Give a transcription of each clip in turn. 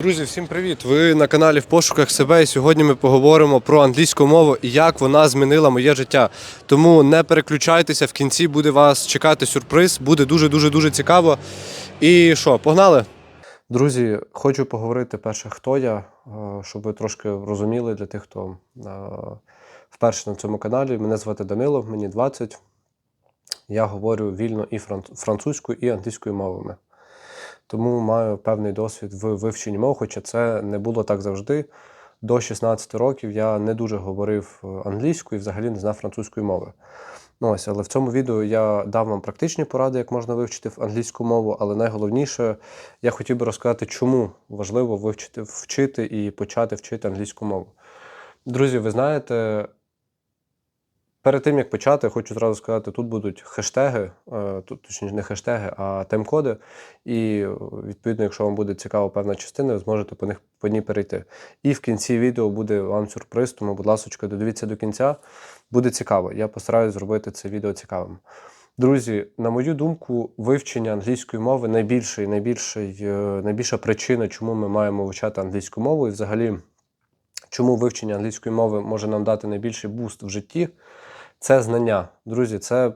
Друзі, всім привіт! Ви на каналі в пошуках себе. І сьогодні ми поговоримо про англійську мову і як вона змінила моє життя. Тому не переключайтеся, в кінці буде вас чекати сюрприз. Буде дуже дуже дуже цікаво. І що, погнали? Друзі, хочу поговорити перше, хто я, е, щоб ви трошки розуміли для тих, хто е, вперше на цьому каналі. Мене звати Данило, мені 20. Я говорю вільно і французькою, і англійською мовами. Тому маю певний досвід в вивченні мов, хоча це не було так завжди. До 16 років я не дуже говорив е, англійською і взагалі не знав французької мови. Ну, ось, але в цьому відео я дав вам практичні поради, як можна вивчити англійську мову, але найголовніше, я хотів би розказати, чому важливо вивчити, вчити і почати вчити англійську мову. Друзі, ви знаєте, Перед тим як почати, хочу зразу сказати, тут будуть хештеги, е, тут точніше не хештеги, а тайм-коди. І відповідно, якщо вам буде цікава певна частина, ви зможете по них по ній перейти. І в кінці відео буде вам сюрприз, тому, будь ласка, додивіться до кінця. Буде цікаво. Я постараюсь зробити це відео цікавим. Друзі, на мою думку, вивчення англійської мови найбільший, найбільший, е, найбільша причина, чому ми маємо вивчати англійську мову, і взагалі, чому вивчення англійської мови може нам дати найбільший буст в житті. Це знання. Друзі, це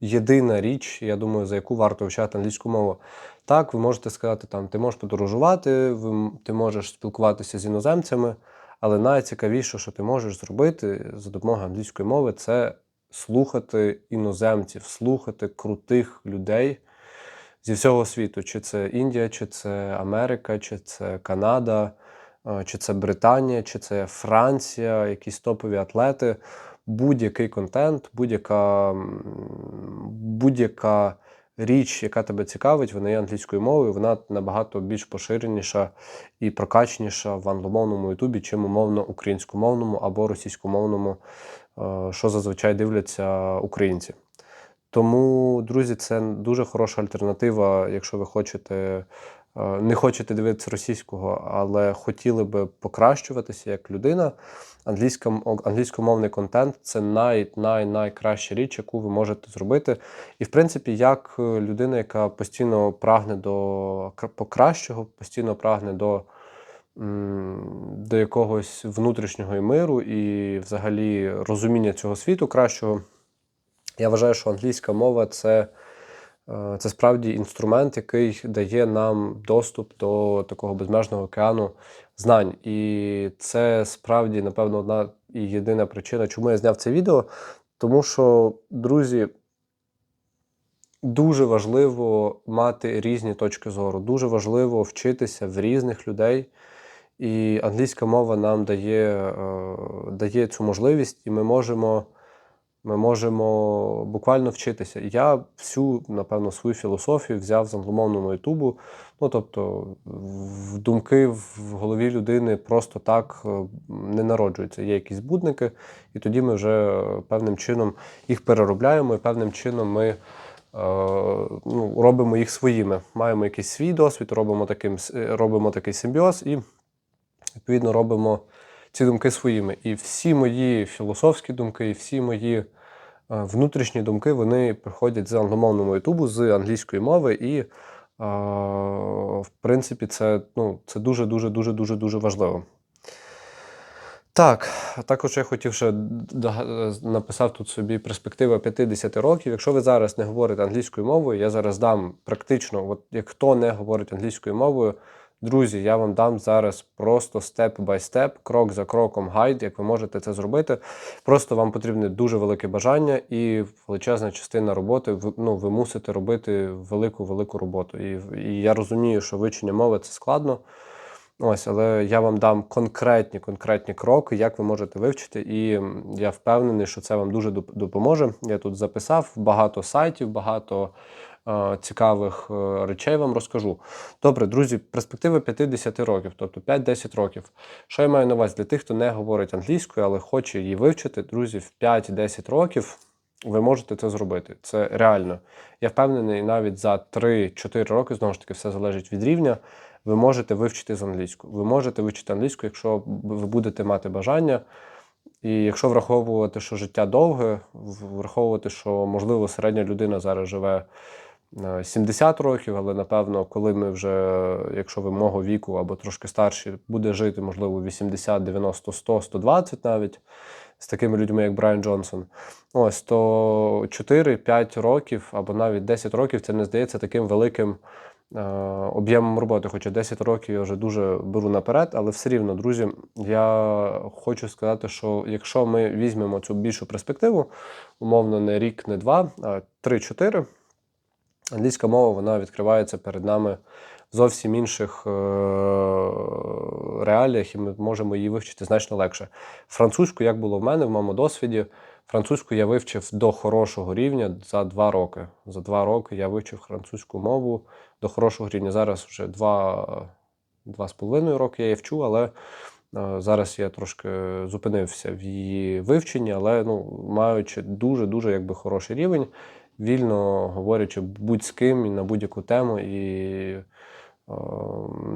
єдина річ, я думаю, за яку варто вивчати англійську мову. Так, ви можете сказати, там, ти можеш подорожувати, ти можеш спілкуватися з іноземцями, але найцікавіше, що ти можеш зробити за допомогою англійської мови, це слухати іноземців, слухати крутих людей зі всього світу. Чи це Індія, чи це Америка, чи це Канада, чи це Британія, чи це Франція, якісь топові атлети будь-який контент, будь-яка, будь-яка річ, яка тебе цікавить, вона є англійською мовою, вона набагато більш поширеніша і прокачніша в англомовному Ютубі, чим умовно українськомовному або російськомовному, е, що зазвичай дивляться українці. Тому, друзі, це дуже хороша альтернатива, якщо ви хочете. Е, Не хочете дивитися російського, але хотіли би покращуватися як людина. Англійськомовний контент це най, най, найкраща річ, яку ви можете зробити. І, в принципі, як е, людина, яка постійно прагне до покращого, постійно прагне до, до якогось внутрішнього миру і взагалі розуміння цього світу кращого. Я вважаю, що англійська мова це, це справді інструмент, який дає нам доступ до такого безмежного океану знань. І це справді, напевно, одна і єдина причина, чому я зняв це відео. Тому що, друзі, дуже важливо мати різні точки зору, дуже важливо вчитися в різних людей. І англійська мова нам дає, е, дає цю можливість, і ми можемо, ми можемо буквально вчитися. Я всю, напевно, свою філософію взяв з англомовного Ютубу. Ну, тобто, в думки в голові людини просто так е, не народжуються. Є якісь будники, і тоді ми вже певним чином їх переробляємо, і певним чином ми е, ну, робимо їх своїми. Маємо якийсь свій досвід, робимо, таким, е, робимо такий симбіоз і відповідно робимо ці думки своїми. І всі мої філософські думки, і всі мої е, внутрішні думки вони приходять з англомовного ютубу, з англійської мови. І, е, в принципі, це, ну, це дуже, дуже, дуже, дуже, дуже важливо. Так, також я хотів ще написав тут собі перспектива 50 років. Якщо ви зараз не говорите англійською мовою, я зараз дам практично, от як хто не говорить англійською мовою, друзі, я вам дам зараз просто степ бай степ, крок за кроком гайд, як ви можете це зробити. Просто вам потрібне дуже велике бажання і величезна частина роботи. Ну, ви мусите робити велику велику роботу. І, і я розумію, що вивчення мови це складно. Ось, але я вам дам конкретні конкретні кроки, як ви можете вивчити, і я впевнений, що це вам дуже допоможе. Я тут записав багато сайтів, багато е, цікавих е, речей вам розкажу. Добре, друзі, перспектива 50 років, тобто 5-10 років. Що я маю на увазі для тих, хто не говорить англійською, але хоче її вивчити, друзі, в 5-10 років. Ви можете це зробити. Це реально. Я впевнений, навіть за 3-4 роки, знову ж таки, все залежить від рівня ви можете вивчити з англійську. Ви можете вивчити англійську, якщо ви будете мати бажання. І якщо враховувати, що життя довге, враховувати, що можливо середня людина зараз живе е, 70 років, але напевно, коли ми вже, якщо ви мого віку або трошки старші, буде жити, можливо, 80, 90, 100, 120 навіть з такими людьми, як Брайан Джонсон. Ось то 4-5 років або навіть 10 років це не здається таким великим е, об'ємом роботи. Хоча 10 років я вже дуже беру наперед, але все рівно, друзі, я хочу сказати, що якщо ми візьмемо цю більшу перспективу, умовно, не рік, не два, а 3-4, англійська мова вона відкривається перед нами зовсім інших е, реаліях, і ми можемо її вивчити значно легше. Французьку, як було в мене, в моєму досвіді, французьку я вивчив до хорошого рівня за два роки. За два роки я вивчив французьку мову до хорошого рівня. Зараз вже два, два з половиною роки я її вчу, але е, зараз я трошки зупинився в її вивченні, але ну, маючи дуже-дуже якби хороший рівень, вільно говорячи будь з ким і на будь-яку тему. І е,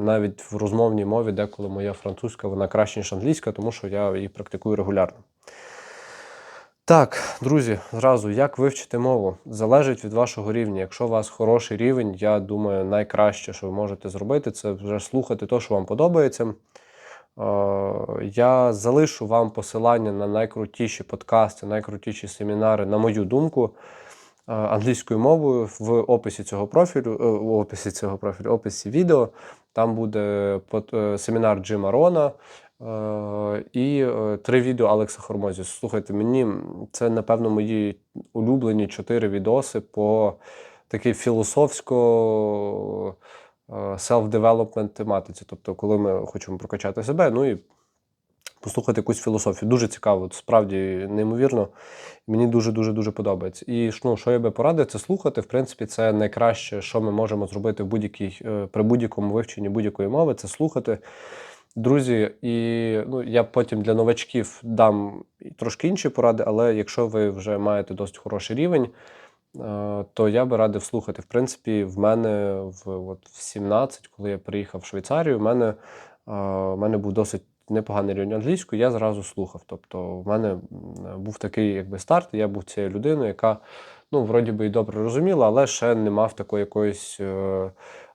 навіть в розмовній мові, деколи моя французька, вона краще, ніж англійська, тому що я її практикую регулярно. Так, друзі, зразу як вивчити мову залежить від вашого рівня. Якщо у вас хороший рівень, я думаю, найкраще, що ви можете зробити, це вже слухати те, що вам подобається. Е, Я залишу вам посилання на найкрутіші подкасти, найкрутіші семінари, на мою думку, е, англійською мовою в описі цього профілю, е, в описі цього профілю, описі відео. Там буде семінар Джима Рона. Е, І е, три відео Алекса Хормозі. Слухайте, мені це, напевно, мої улюблені чотири відоси по такій філософсько е, self-development тематиці. Тобто, коли ми хочемо прокачати себе, ну і послухати якусь філософію. Дуже цікаво, справді неймовірно. Мені дуже дуже подобається. І ну, що я би порадив, це слухати. В принципі, це найкраще, що ми можемо зробити в будь-якій при будь-якому вивченні будь-якої мови, це слухати. Друзі, і ну, я потім для новачків дам трошки інші поради, але якщо ви вже маєте досить хороший рівень, е, то я би радив слухати. В принципі, в мене в, от, в 17, коли я приїхав в Швейцарію, в мене, е, в мене був досить непоганий рівень англійської, я зразу слухав. Тобто, в мене був такий якби старт, я був цією людиною, яка ну, вроді би і добре розуміла, але ще не мав такої якоїсь.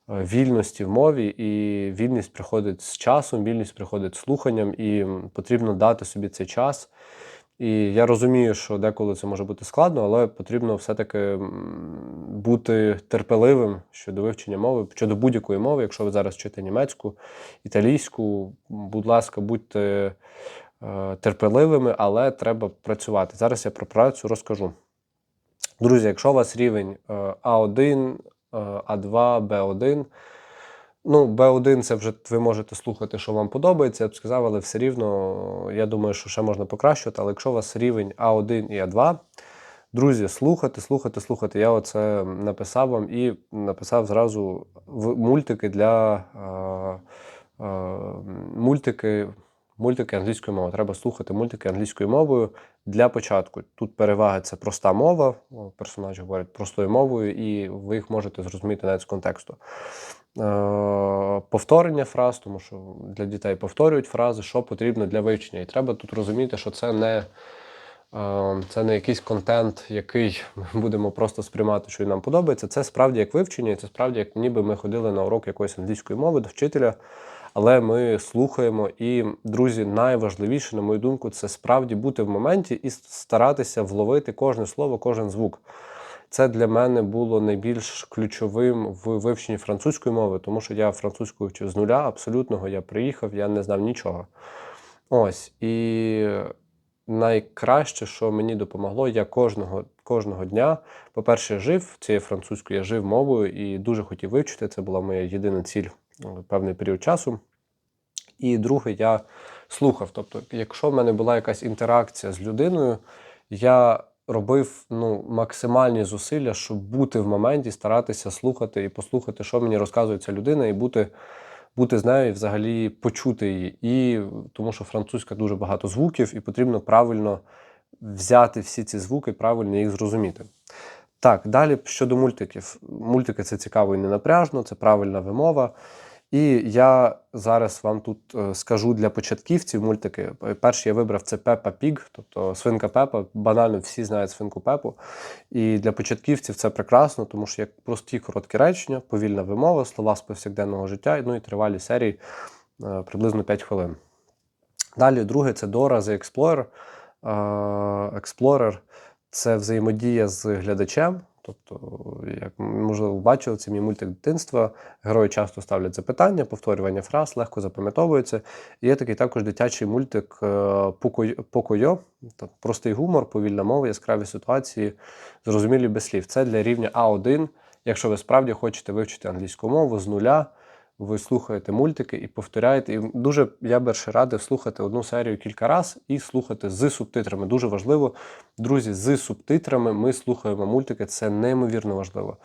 Е, Вільності в мові, і вільність приходить з часом, вільність приходить з слуханням, і потрібно дати собі цей час. І я розумію, що деколи це може бути складно, але потрібно все-таки бути терпеливим щодо вивчення мови, щодо будь-якої мови. Якщо ви зараз вчите німецьку, італійську, будь ласка, будьте е, терпеливими, але треба працювати. Зараз я про працю розкажу. Друзі, якщо у вас рівень е, А1, е, А2, Б1, ну, Б1 це вже ви можете слухати, що вам подобається, я б сказав, але все рівно, я думаю, що ще можна покращувати. Але якщо у вас рівень А1 і А2, друзі, слухати, слухати, слухати. Я оце написав вам і написав зразу в мультики для мультики. Мультики англійською мовою. Треба слухати мультики англійською мовою для початку. Тут перевага це проста мова. Персонажі говорять простою мовою, і ви їх можете зрозуміти навіть з контексту. Е, повторення фраз, тому що для дітей повторюють фрази, що потрібно для вивчення. І треба тут розуміти, що це не, е, це не якийсь контент, який ми будемо просто сприймати, що він нам подобається. Це справді як вивчення, і це справді як ніби ми ходили на урок якоїсь англійської мови до вчителя. Але ми слухаємо, і друзі, найважливіше, на мою думку, це справді бути в моменті і старатися вловити кожне слово, кожен звук. Це для мене було найбільш ключовим в вивченні французької мови, тому що я французьку вчив з нуля, абсолютного. Я приїхав, я не знав нічого. Ось. І найкраще, що мені допомогло, я кожного, кожного дня, по-перше, жив цією французькою, я жив мовою і дуже хотів вивчити. Це була моя єдина ціль певний період часу. І друге, я слухав. Тобто, якщо в мене була якась інтеракція з людиною, я робив ну, максимальні зусилля, щоб бути в моменті, старатися слухати і послухати, що мені розказує ця людина, і бути, бути з нею і взагалі почути її. І тому що французька дуже багато звуків, і потрібно правильно взяти всі ці звуки, правильно їх зрозуміти. Так, далі щодо мультиків. Мультики це цікаво і ненапряжно, це правильна вимова. І я зараз вам тут е, скажу для початківців мультики. Перший я вибрав це Пепа Піг, тобто свинка Пепа. Банально всі знають свинку Пепу. І для початківців це прекрасно, тому що як прості короткі речення, повільна вимова, слова з повсякденного життя, ну і тривалі серії е, приблизно 5 хвилин. Далі, друге, це Dora the Explorer. Е, Explorer – це взаємодія з глядачем. Тобто, як можливо, бачили, це мій мультик дитинства. Герої часто ставлять запитання, повторювання фраз, легко запам'ятовується. І є такий також дитячий мультик е, Покойо. Простий гумор, повільна мова, яскраві ситуації, зрозумілі без слів. Це для рівня А1. Якщо ви справді хочете вивчити англійську мову з нуля, ви слухаєте мультики і повторяєте. І дуже я ще радив слухати одну серію кілька разів і слухати з субтитрами. Дуже важливо, друзі, з субтитрами ми слухаємо мультики, це неймовірно важливо.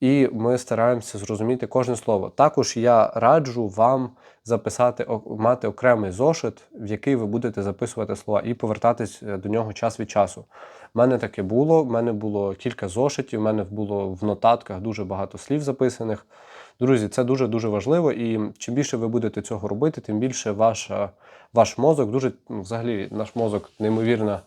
І ми стараємося зрозуміти кожне слово. Також я раджу вам записати мати окремий зошит, в який ви будете записувати слова, і повертатись е, до нього час від часу. У мене таке було. У мене було кілька зошитів. У мене було в нотатках дуже багато слів записаних. Друзі, це дуже дуже важливо. І чим більше ви будете цього робити, тим більше ваша, ваш мозок дуже ну, взагалі наш мозок неймовірна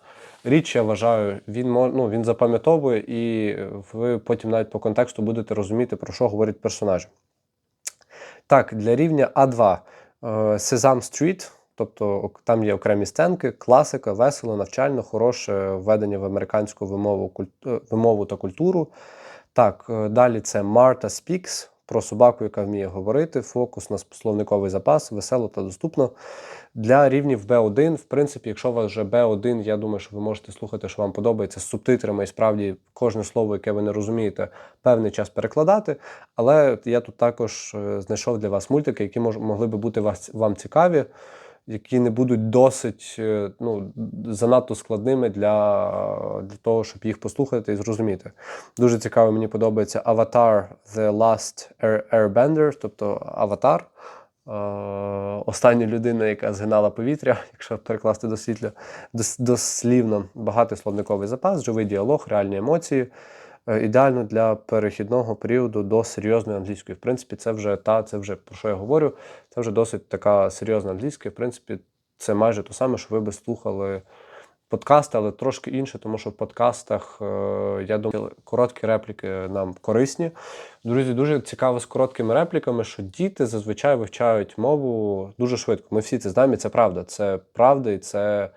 річ, я вважаю, він ну, він запам'ятовує, і ви потім навіть по контексту будете розуміти, про що говорять персонажі. Так, для рівня А2 е, Sesame Street, тобто там є окремі сценки, класика, весело, навчально, хороше введення в американську вимову, е, вимову та культуру. Так, е, далі це Marta Speaks про собаку, яка вміє говорити, фокус на словниковий запас, весело та доступно. Для рівнів B1, в принципі, якщо у вас вже B1, я думаю, що ви можете слухати, що вам подобається з субтитрами, і справді кожне слово, яке ви не розумієте, певний час перекладати. Але я тут також е, знайшов для вас мультики, які могли би бути вам цікаві, які не будуть досить е, ну, занадто складними для, для того, щоб їх послухати і зрозуміти. Дуже цікаво, мені подобається Avatar The Last Airbender, тобто Аватар. Е, Остання людина, яка згинала повітря, якщо перекласти дослідно, дос- дослівно, багатий словниковий запас, живий діалог, реальні емоції. Е, Ідеально для перехідного періоду до серйозної англійської. В принципі, це вже та, це вже про що я говорю. Це вже досить така серйозна англійська. В принципі, це майже те саме, що ви би слухали подкасти, але трошки інше, тому що в подкастах, е, я думаю, короткі репліки нам корисні. Друзі, дуже цікаво з короткими репліками, що діти зазвичай вивчають мову дуже швидко. Ми всі це знаємо, і це правда. Це правда, і це.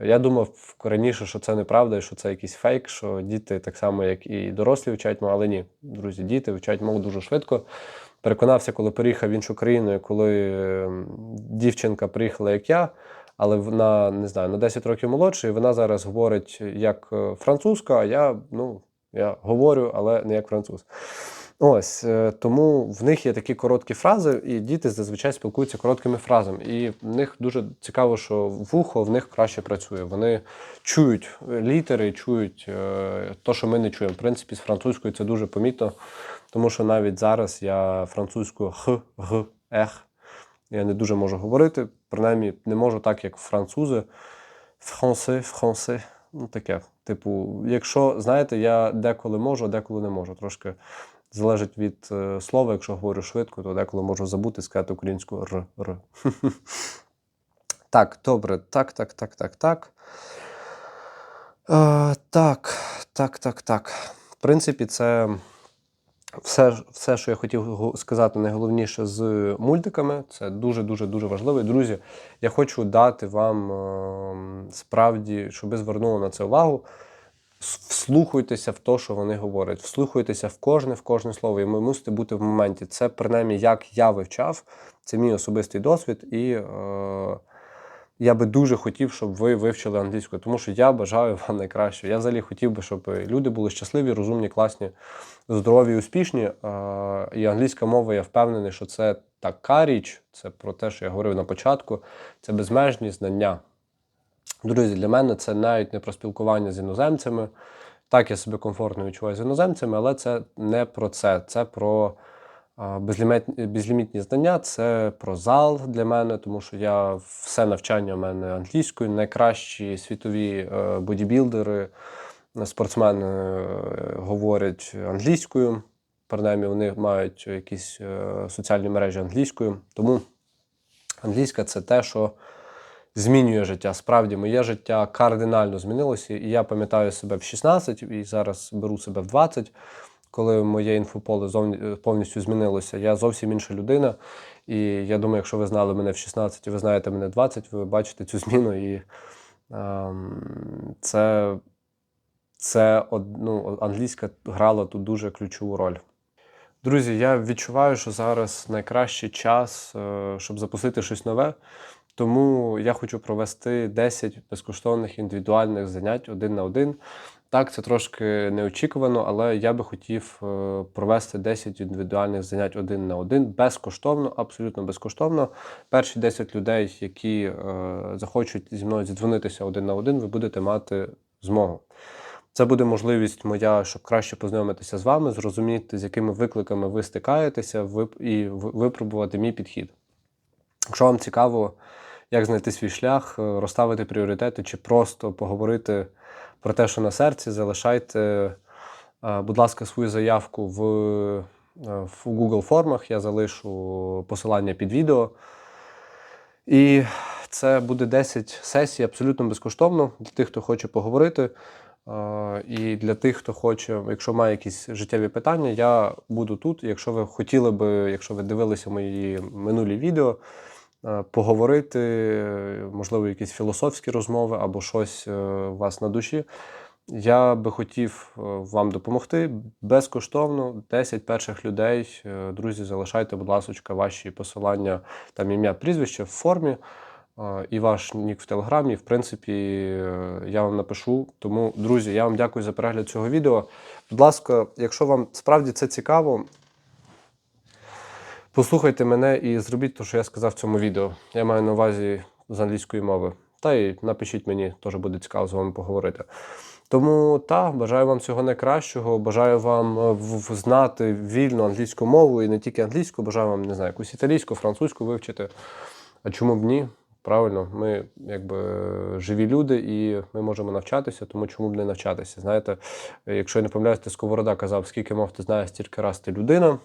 Я думав раніше, що це неправда, і що це якийсь фейк, що діти так само, як і дорослі вчать мову, але ні, друзі, діти вчать мову дуже швидко. Переконався, коли переїхав в іншу країну, коли ем, дівчинка приїхала, як я, але вона не знаю, на 10 років молодша, і вона зараз говорить як е, французька, а я, ну, я говорю, але не як француз. Ось е, тому в них є такі короткі фрази, і діти зазвичай спілкуються короткими фразами. І в них дуже цікаво, що вухо в них краще працює. Вони чують літери, чують е, то, що ми не чуємо. В принципі, з французькою це дуже помітно, тому що навіть зараз я французькою х, г, ех. Я не дуже можу говорити, принаймні не можу так, як французи. Франсе, франсе. Ну таке. Типу, якщо знаєте, я деколи можу, а деколи не можу. Трошки залежить від е, слова. Якщо говорю швидко, то деколи можу забути сказати українську р. р. Так, добре. Так, так, так, так, так. Е, так, так, так, так. В принципі, це все, все, що я хотів сказати, найголовніше з мультиками. Це дуже дуже дуже важливо. І, друзі, я хочу дати вам ем, справді, щоб ви звернули на це увагу. Вслухуйтеся в те, що вони говорять, вслухуйтеся в кожне, в кожне слово, і ви мусите бути в моменті. Це принаймні як я вивчав, це мій особистий досвід, і е, я би дуже хотів, щоб ви вивчили англійську, тому що я бажаю вам найкраще. Я взагалі хотів би, щоб люди були щасливі, розумні, класні, здорові, успішні. Е, і англійська мова, я впевнений, що це така річ, це про те, що я говорив на початку, це безмежні знання. Друзі, для мене це навіть не про спілкування з іноземцями. Так, я себе комфортно відчуваю з іноземцями, але це не про це. Це про безлімітні, знання, це про зал для мене, тому що я все навчання у мене англійською. Найкращі світові е, бодібілдери, е, спортсмени е, говорять англійською. принаймні вони мають якісь соціальні мережі англійською. Тому англійська це те, що змінює життя. Справді, моє життя кардинально змінилося. І я пам'ятаю себе в 16 і зараз беру себе в 20, коли моє інфополе е, повністю змінилося. Я зовсім інша людина. І я думаю, якщо ви знали мене в 16 і ви знаєте мене в 20, ви бачите цю зміну. І ем, це, це ну, англійська грала тут дуже ключову роль. Друзі, я відчуваю, що зараз найкращий час, е, щоб запустити щось нове. Тому я хочу провести 10 безкоштовних індивідуальних занять один на один. Так, це трошки неочікувано, але я би хотів е, провести 10 індивідуальних занять один на один безкоштовно, абсолютно безкоштовно. Перші 10 людей, які е, захочуть зі мною зідзвонитися один на один, ви будете мати змогу. Це буде можливість моя, щоб краще познайомитися з вами, зрозуміти, з якими викликами ви стикаєтеся, і випробувати мій підхід. Якщо вам цікаво, як знайти свій шлях, е, розставити пріоритети чи просто поговорити про те, що на серці, залишайте, е, будь ласка, свою заявку в, е, в Google формах. Я залишу посилання під відео. І це буде 10 сесій абсолютно безкоштовно для тих, хто хоче поговорити. І для тих, хто хоче, якщо має якісь життєві питання, я буду тут. Якщо ви хотіли би, якщо ви дивилися мої минулі відео, поговорити, е, можливо, якісь філософські розмови або щось е, у вас на душі. Я би хотів е, вам допомогти безкоштовно. 10 перших людей. Друзі, залишайте, будь ласка, ваші посилання, там ім'я, прізвище в формі і ваш нік в телеграмі. В принципі, я вам напишу. Тому, друзі, я вам дякую за перегляд цього відео. Будь ласка, якщо вам справді це цікаво, послухайте мене і зробіть те, що я сказав в цьому відео. Я маю на увазі з англійської мови. Та й напишіть мені, теж буде цікаво з вами поговорити. Тому та бажаю вам всього найкращого. Бажаю вам е, знати вільну англійську мову і не тільки англійську, бажаю вам не знаю, якусь італійську, французьку вивчити. А чому б ні? Правильно, ми якби живі люди і ми можемо навчатися, тому чому б не навчатися? Знаєте, е, якщо я не помиляюсь, Сковорода казав, скільки мов ти знаєш, стільки раз ти людина.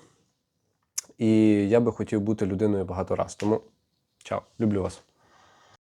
І я би хотів бути людиною багато раз. Тому чао, люблю вас.